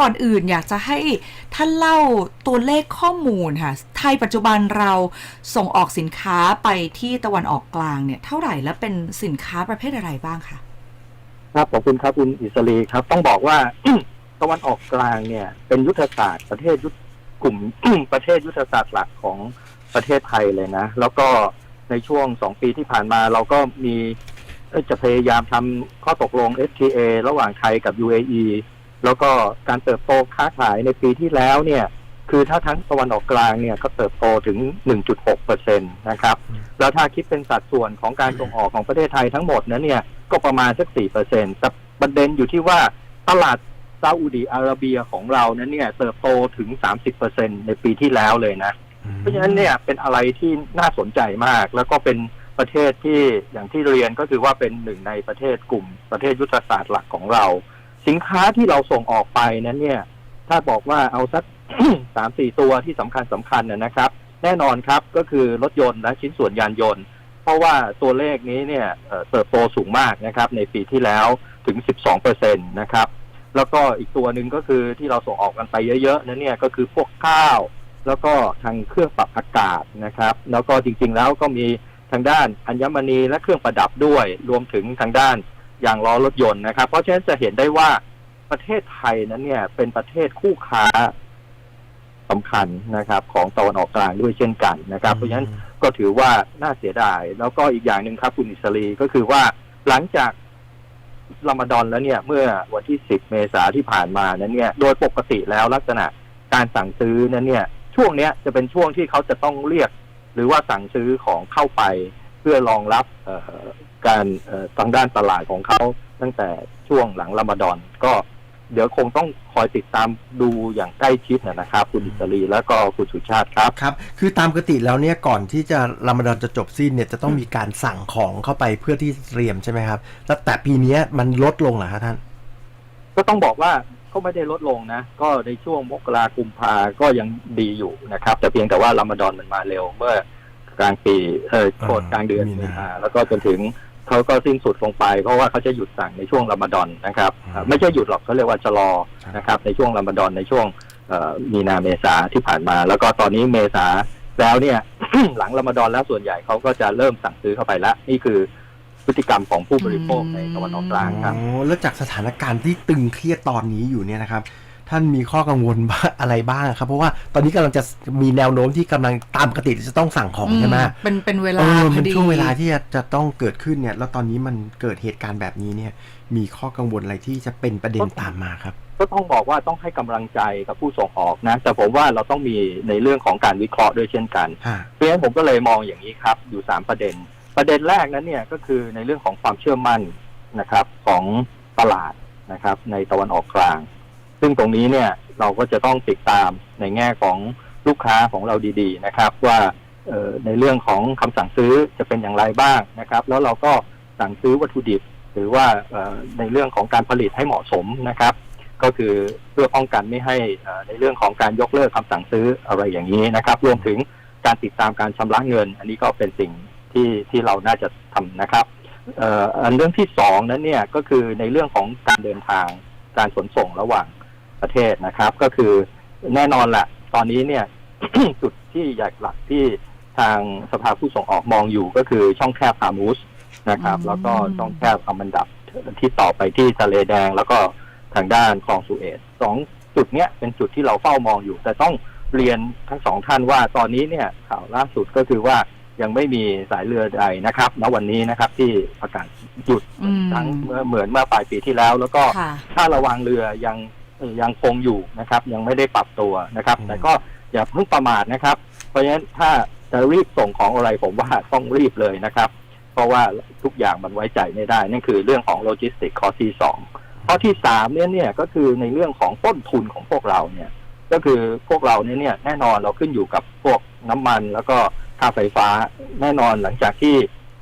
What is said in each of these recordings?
ก่อนอื่นอยากจะให้ท่านเล่าตัวเลขข้อมูลค่ะ ไทยปัจจุบันเราส่งออกสินค้าไปที่ตะวันออกกลางเนี่ย เท่าไหร่และเป็นสินค้าประเภทอะไรบ้างคะครับขอบคุณครับคุณอิสรีครับ ต้องบอกว่า ตะวันออกกลางเนี่ย เป็นยุทธศาสตร์ประเทศยุทธกลุ่ม ประเทศยุทธศาสตร์หลักของประเทศไทยเลยนะ แล้วก็ในช่วงสองปีที่ผ่านมาเราก็มีจะพยายามทำข้อตกลง FTA ระหว่างไทยกับ UAE แล้วก็การเติบโตค้าขายในปีที่แล้วเนี่ย คือถ้าทั้งตะวันออกกลางเนี่ยก็เติบโตถึง 1.6เปอร์เซ็นตนะครับ แล้วถ้าคิดเป็นสัดส่วนของการส่งออกของประเทศไทยทั้งหมดนั้นเนี่ยก็ประมาณสัก4เปอร์เซ็นแต่ประเด็นอยู่ที่ว่าตลาดซาอุดีอาระเบียของเรานั้นเนี่ยเติบโตถึง 30เปอร์เซ็นในปีที่แล้วเลยนะ เพราะฉะนั้นเนี่ยเป็นอะไรที่น่าสนใจมาก แล้วก็เป็นประเทศที่อย่างที่เรียนก็คือว่าเป็นหนึ่งในประเทศกลุ่มประเทศยุทธศาสตร์หลักของเรา สินค้าที่เราส่งออกไปนั้นเนี่ย ถ้าบอกว่าเอาสักสามสี่ตัวที่สำคัญสำคัญนะนะครับ แน่นอนครับก็คือรถยนต์และชิ้นส่วนยานยนต์ เพราะว่าตัวเลขนี้เนี่ยเอ่อเติบโตสูงมากนะครับ ในปีที่แล้วถึง 12เปอร์เซ็นตนะครับ แล้วก็อีกตัวหนึ่งก็คือที่เราส่งออกกันไปเยอะๆนั้นเนี่ยก็คือพวกข้าว แล้วก็ทางเครื่องปรับอากาศนะครับ แล้วก็จริงๆแล้วก็มีทางด้านอัญมณีและเครื่องประดับด้วย รวมถึงทางด้าน ยางล้อรถยนต์นะครับ เพราะฉะนั้นจะเห็นได้ว่าประเทศไทยนั้นเนี่ย เป็นประเทศคู่ค้าสำคัญนะครับ ของตะวันออกกลางด้วยเช่นกันนะครับ เพราะฉะนั้นก็ถือว่าน่าเสียดาย แล้วก็อีกอย่างหนึ่งครับคุณอิสรีก็คือว่าหลังจากรอมฎอนแล้วเนี่ย เมื่อวันที่ 10 เมษาที่ผ่านมานั้นเนี่ย โดยปกติแล้วลักษณะการสั่งซื้อนั้นเนี่ย ช่วงเนี้ยจะเป็นช่วงที่เขาจะต้องเรียก หรือว่าสั่งซื้อของเข้าไป เพื่อรองรับ การเอ่อทางด้านตลาดของเขาตั้งแต่ช่วงหลังรอมฎอนก็เดี๋ยวคงต้องคอยติดตามดูอย่างใกล้ชิดนะครับ คุณอิสรีแล้วก็คุณสุชาติครับครับคือตามปกติแล้วเนี่ยก่อนที่จะรามฎอนจะจบสิ้นเนี่ยจะต้องมีการสั่งของเข้าไปเพื่อที่เตรียมใช่ไหมครับแล้วแต่ปีเนี้ยมันลดลงเหรอครับท่าน ก็ต้องบอกว่าก็ไม่ได้ลดลงนะ ก็ในช่วงมกรากุมภาก็ยังดีอยู่นะครับ แต่เพียงแต่ว่ารามฎอนมันมาเร็วเมื่อกลางปีเออโคตรกลางเดือนมีมีนานาแล้วก็จนถึง เขาก็สิ้นสุดลงไป เพราะว่าเขาจะหยุดสั่งในช่วงรามฎอนนะครับอืมอ่าไม่ใช่หยุดหรอกเขาเรียกว่าชะลอครับนะครับ ในช่วงรามฎอนในช่วงเอ่อมีนาเมษาที่ผ่านมา แล้วก็ตอนนี้เมษาแล้วเนี่ย หลังรามฎอนแล้วส่วนใหญ่เขาก็จะเริ่มสั่งซื้อเข้าไปแล้วนี่คือพฤติกรรมของผู้บริโภคในตะวันออกกลางครับอ๋อแล้วจากสถานการณ์ที่ตึงเครียดตอนนี้อยู่เนี่ยนะครับ ท่านมีข้อกังวลบ้างอะไรบ้างครับ เพราะว่าตอนนี้กำลังจะมีแนวโน้มที่กำลังตามปกติจะต้องสั่งของใช่ไหมเป็นเป็นเวเอลาอพมัอนดีช่วงเวลาที่จะจะต้องเกิดขึ้นเนี่ย แล้วตอนนี้มันเกิดเหตุการณ์แบบนี้เนี่ย มีข้อกังวลอะไรที่จะเป็นประเด็นตามมาครับ ก็ต้องบอกว่าต้องให้กำลังใจกับผู้ส่งออกนะ แต่ผมว่าเราต้องมีในเรื่องของการวิเคราะห์ด้วยเช่นกันฮะเพราะฉะนั้นผมก็เลยมองอย่างนี้ครับ อยู่สามประเด็น ประเด็นแรกนั้นเนี่ยก็คือในเรื่องของความเชื่อมั่นนะครับของตลาดนะครับในตะวันออกกลาง ซึ่งตรงนี้เนี่ยเราก็จะต้องติดตามในแง่ของลูกค้าของเราดีๆนะครับ ว่าในเรื่องของคำสั่งซื้อจะเป็นอย่างไรบ้างนะครับ แล้วเราก็สั่งซื้อวัตถุดิบ หรือว่าในเรื่องของการผลิตให้เหมาะสมนะครับ ก็คือเพื่อป้องกันไม่ให้ในเรื่องของการยกเลิกคำสั่งซื้ออะไรอย่างนี้นะครับ รวมถึงการติดตามการชำระเงิน อันนี้ก็เป็นสิ่งที่ที่เราน่าจะทำนะครับอันเรื่องที่สองนั้นเนี่ยก็คือในเรื่องของการเดินทางการขนส่งระหว่าง ประเทศนะครับ ก็คือแน่นอนแหละตอนนี้เนี่ยจุดที่ใหญ่หลักที่ทางสภาผู้ส่งออกมองอยู่ก็คือช่องแคบฮามูสนะครับอืมแล้วก็ช่องแคบอามันดับที่ต่อไปที่ทะเลแดง แล้วก็ทางด้านคลองสุเอตสองจุดเนี้ยเป็นจุดที่เราเฝ้ามองอยู่ แต่ต้องเรียนทั้งสองท่านว่าตอนนี้เนี่ยข่าวล่าสุดก็คือว่ายังไม่มีสายเรือใดนะครับณวันนี้นะครับที่ประกาศหยุดอืมทั้งเมื่อเหมือนเมื่อปลายปีที่แล้ว แล้วก็ค่ะถ้าระวังเรือยังเอ่อ ยังคงอยู่นะครับ ยังไม่ได้ปรับตัวนะครับอืมแต่ก็อย่าเพิ่งประมาทนะครับ เพราะฉะนั้นถ้าจะรีบส่งของอะไรผมว่าต้องรีบเลยนะครับ เพราะว่าทุกอย่างมันไว้ใจไม่ได้ นั่นคือเรื่องของโลจิสติกข้อที่สองข้อที่สามเนี่ยเนี่ยก็คือในเรื่องของต้นทุนของพวกเราเนี่ย ก็คือพวกเราเนี่ยเนี่ยแน่นอนเราขึ้นอยู่กับพวกน้ำมันแล้วก็ค่าไฟฟ้าแน่นอนหลังจากที่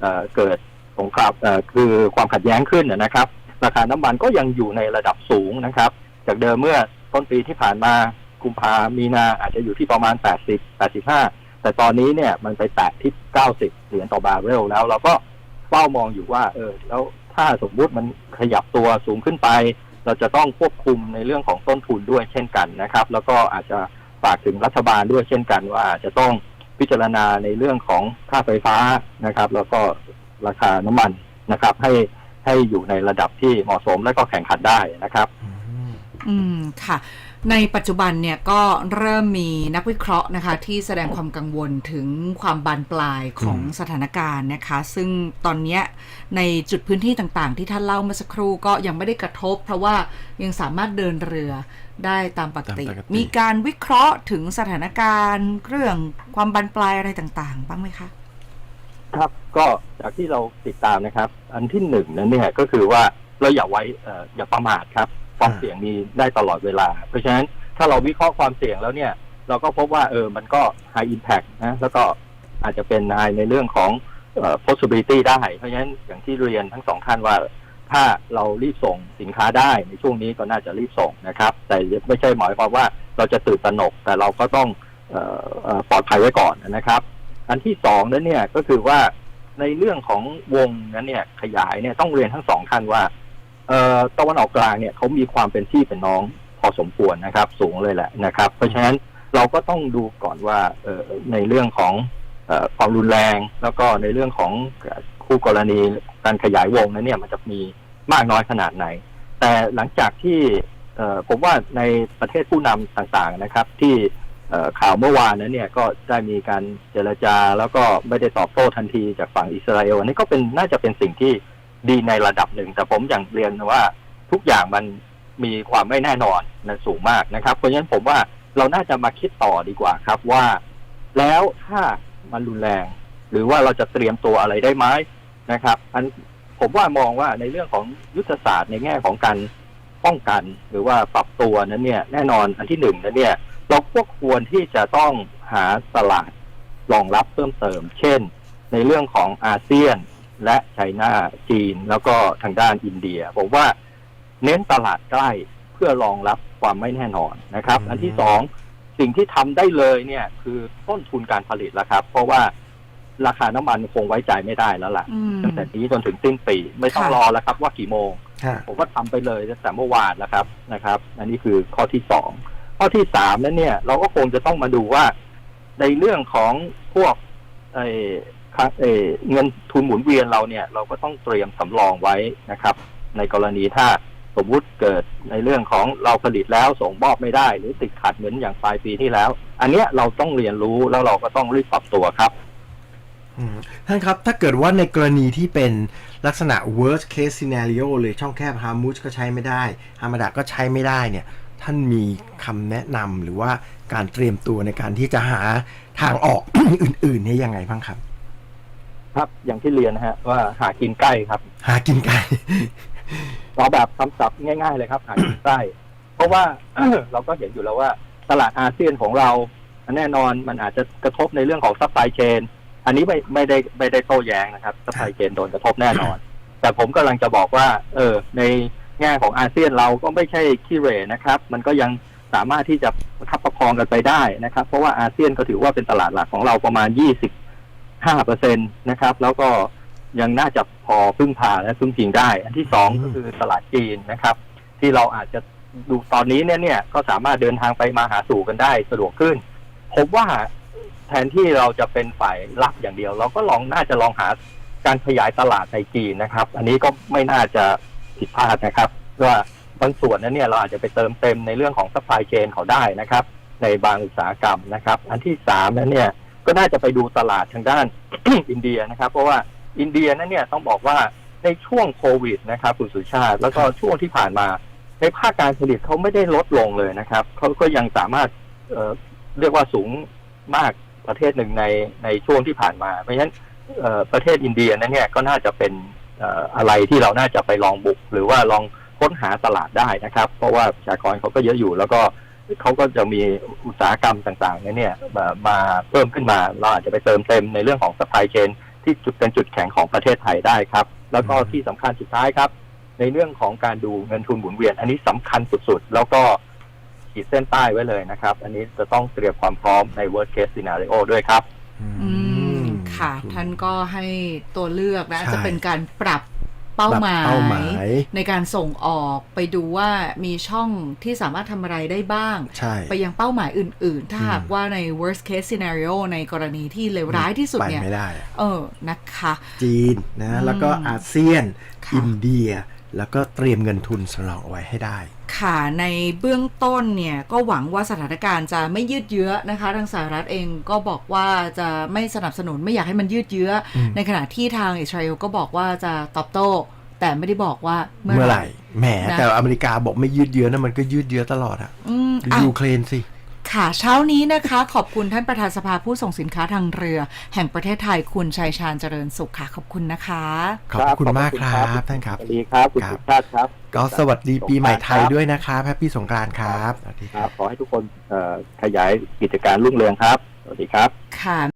เอ่อเกิดสงครามเอ่อคือความขัดแย้งขึ้นนะนะครับ ราคาน้ำมันก็ยังอยู่ในระดับสูงนะครับ จากเดิมเมื่อต้นปีที่ผ่านมากุมภามีนาอาจจะอยู่ที่ประมาณ 80 85 แต่ตอนนี้เนี่ยมันไปแตะที่ 90 เหรียญต่อบาร์เรลแล้ว เราก็เฝ้ามองอยู่ว่า เออ แล้วถ้าสมมุติมันขยับตัวสูงขึ้นไป เราจะต้องควบคุมในเรื่องของต้นทุนด้วยเช่นกันนะครับ แล้วก็อาจจะฝากถึงรัฐบาลด้วยเช่นกันว่าอาจจะต้องพิจารณาในเรื่องของค่าไฟฟ้านะครับ แล้วก็ราคาน้ำมันนะครับ ให้ให้อยู่ในระดับที่เหมาะสมและก็แข่งขันได้นะครับ อืมอืมค่ะในปัจจุบันเนี่ยก็เริ่มมีนักวิเคราะห์นะคะ ที่แสดงความกังวลถึงความบานปลายของอืมสถานการณ์นะคะ ซึ่งตอนเนี้ยในจุดพื้นที่ต่างๆ ที่ท่านเล่าเมื่อสักครู่ก็ยังไม่ได้กระทบ เพราะว่ายังสามารถเดินเรือได้ตามปกติตามปกติ มีการวิเคราะห์ถึงสถานการณ์เรื่องความบานปลายอะไรต่างๆ บ้างไหมคะ ครับก็จากที่เราติดตามนะครับ อันที่หนึ่งนั้นเนี่ยก็คือว่าเราอย่าไว้เอ่ออย่าประมาทครับ ความเสี่ยงมีได้ตลอดเวลา เพราะฉะนั้นถ้าเราวิเคราะห์ความเสี่ยงแล้วเนี่ย เราก็พบว่าเออมันก็ high impact นะแล้วก็อาจจะเป็น high ในเรื่องของออ possibility ได้ เพราะฉะนั้นอย่างที่เรียนทั้งสองท่านว่า ถ้าเรารีบส่งสินค้าได้ในช่วงนี้ก็น่าจะรีบส่งนะครับ แต่ไม่ใช่หมายความว่าเราจะตื่นตระหนก แต่เราก็ต้องออปลอดภัยไว้ก่อนนะครับ อันที่สองนั้นเนี่ยก็คือว่าในเรื่องของวงนั้นเนี่ยขยายเนี่ยต้องเรียนทั้งสองท่านว่า ตะวันออกกลางเนี่ยเขามีความเป็นพี่เป็นน้องพอสมควรนะครับ สูงเลยแหละนะครับ เพราะฉะนั้นเราก็ต้องดูก่อนว่าในเรื่องของอความรุนแรง แล้วก็ในเรื่องของคู่กรณีการขยายวงนั้นเนี่ยมันจะมีมากน้อยขนาดไหน แต่หลังจากที่ผมว่าในประเทศผู้นำต่างๆนะครับ ที่ข่าวเมื่อวานนั้นเนี่ยก็ได้มีการเจรจาแล้วก็ไม่ได้ตอบโต้ทันทีจากฝั่งอิสราเอลอันนี้ก็เป็นน่าจะเป็นสิ่งที่ ดีในระดับหนึ่ง แต่ผมอย่างเรียนว่าทุกอย่างมันมีความไม่แน่นอนนะสูงมากนะครับ เพราะฉะนั้นผมว่าเราน่าจะมาคิดต่อดีกว่าครับว่า แล้วถ้ามันรุนแรง หรือว่าเราจะเตรียมตัวอะไรได้ไหมนะครับ อันผมว่ามองว่าในเรื่องของยุทธศาสตร์ในแง่ของการป้องกัน หรือว่าปรับตัวนั้นเนี่ย แน่นอนอันที่หนึ่งนั้นเนี่ย เราก็ควรที่จะต้องหาตลาดรองรับเพิ่มเติม เช่น ในเรื่องของอาเซียน และไชน่าจีน แล้วก็ทางด้านอินเดียผมว่าเน้นตลาดใกล้เพื่อรองรับความไม่แน่นอนนะครับอืมอันที่สองสิ่งที่ทำได้เลยเนี่ย คือต้นทุนการผลิตแล้วครับ เพราะว่าราคาน้ำมันคงไว้ใจไม่ได้แล้วล่ะอืมตั้งแต่นี้จนถึงสิ้นปีไม่ต้องค่ะรอแล้วครับว่ากี่โมงฮะผมก็ทำไปเลยตั้งแต่เมื่อวานแล้วครับนะครับ อันนี้คือข้อที่สองข้อที่สามนั้นเนี่ย เราก็คงจะต้องมาดูว่าในเรื่องของพวก เงินทุนหมุนเวียนเราเนี่ยเราก็ต้องเตรียมสำรองไว้นะครับ ในกรณีถ้าสมมุติเกิดในเรื่องของเราผลิตแล้วส่งมอบไม่ได้ หรือติดขัดเหมือนอย่างปลายปีที่แล้ว อันเนี้ยเราต้องเรียนรู้แล้วเราก็ต้องรีบปรับตัวครับท่านครับถ้าเกิดว่าในกรณีที่เป็นลักษณะ worst case scenario เลยช่องแคบฮามูชก็ใช้ไม่ได้ฮามาดะก็ใช้ไม่ได้เนี่ย ท่านมีคำแนะนำหรือว่าการเตรียมตัวในการที่จะหาทางออกอื่นๆนี่ยยังไงบ้างครับ ครับอย่างที่เรียนนะฮะว่าหากินใกล้ครับ หากินไก่เราแบบคำศัพท์ง่าย ๆ เลยครับหากินใกล้เพราะว่า เราก็เห็นอยู่แล้วว่าตลาดอาเซียนของเรา แน่นอนมันอาจจะกระทบในเรื่องของซัพพลายเชนอันนี้ไม่ไม่ได้ไม่ได้โต้แย้งนะครับซัพพลายเชนโดนกระทบแน่นอน แต่ผมกำลังจะบอกว่า เออ ในแง่ของอาเซียนเราก็ไม่ใช่ขี้เหร่นะครับ มันก็ยังสามารถที่จะประคับประคองกันไปได้นะครับ เพราะว่าอาเซียนก็ถือว่าเป็นตลาดหลักของเราประมาณ 25เปอร์เซ็นตนะครับ แล้วก็ยังน่าจะพอพึ่งพาและพึ่งพิงได้ อันที่สองก็คือตลาดจีนนะครับ ที่เราอาจจะดูตอนนี้เนี่ยเนี่ยก็สามารถเดินทางไปมาหาสู่กันได้สะดวกขึ้น ผมว่าแทนที่เราจะเป็นฝ่ายรับอย่างเดียว เราก็ลองน่าจะลองหาการขยายตลาดในจีนนะครับ อันนี้ก็ไม่น่าจะผิดพลาดนะครับว่าบางส่วนนั้นเนี่ยเราอาจจะไปเติมเต็มในเรื่องของซัพพลายเชนเขาได้นะครับ ในบางอุตสาหกรรมนะครับ อันที่สามนั้นเนี่ย ก็น่าจะไปดูตลาดทางด้าน อินเดียนะครับ เพราะว่าอินเดียนั้นเนี่ยต้องบอกว่าในช่วงโควิดนะครับคุณสุชาติ แล้วก็ช่วงที่ผ่านมา ในภาคการผลิตเขาไม่ได้ลดลงเลยนะครับเขาก็ยังสามารถเเรียกว่าสูงมากประเทศหนึ่งในในช่วงที่ผ่านมา เพราะฉะนั้นเอ่อประเทศอินเดียนั้นเนี่ยก็น่าจะเป็นเอ่ออะไรที่เราน่าจะไปลองบุก หรือว่าลองค้นหาตลาดได้นะครับ เพราะว่าประชากรเขาก็เยอะอยู่แล้วก็ เขาก็จะมีอุตสาหกรรมต่างๆเนี่ยมามาเพิ่มขึ้นมา เราอาจจะไปเติมเต็มในเรื่องของสปายเชนที่จุดเป็นจุดแข็งของประเทศไทยได้ครับ แล้วก็ที่สำคัญสุดท้ายครับ ในเรื่องของการดูเงินทุนหมุนเวียน อันนี้สำคัญสุดๆ แล้วก็ขีดเส้นใต้ไว้เลยนะครับ อันนี้จะต้องเตรียมความพร้อมใน worst case scenario ด้วยครับอืมค่ะ ท่านก็ให้ตัวเลือกนะใช่จะเป็นการปรับ เป้าหมายเป้าหมาย ในการส่งออกไปดูว่ามีช่องที่สามารถทำอะไรได้บ้างใช่ไปยังเป้าหมายอื่น ๆ ถ้าหากว่าใน worst case scenario ในกรณีที่เลวร้ายที่สุดไปเนี่ยไม่ได้ เออนะคะ จีนนะอืมแล้วก็อาเซียนค่ะอินเดีย แล้วก็เตรียมเงินทุนสำรองเอาไว้ให้ได้ ค่ะในเบื้องต้นเนี่ยก็หวังว่าสถานการณ์จะไม่ยืดเยื้อนะคะทางสหรัฐเองก็บอกว่าจะไม่สนับสนุนไม่อยากให้มันยืดเยื้ออมในขณะที่ทางอิสราเอลก็บอกว่าจะตอบโต้ แต่ไม่ได้บอกว่าเมื่เมื่ออไหไหร่ร่แหมนะแต่อเมริกาบอกไม่ยืดเยื้อนะมันก็ยืดเยื้อตลอดอะอืมดูอะยูเครนสิ ค่ะเช้านี้นะคะ ขอบคุณท่านประธานสภาผู้ส่งสินค้าทางเรือ แห่งประเทศไทยคุณชัยชาญเจริญสุขค่ะ ขอบคุณนะคะ ขอบพระคุณมากคขรัอบณท่านครับสวัสดีครับคุณครับสุชาติครับ ก็สวัสดีปีใหม่ไทยครับด้วยนะครับแฮปปี้สงกรานต์ครับสวัสดีครับ ขอให้ทุกคนเอ่อขยายกิจการรุ่งเรืองครับ สวัสดีครับค่ะ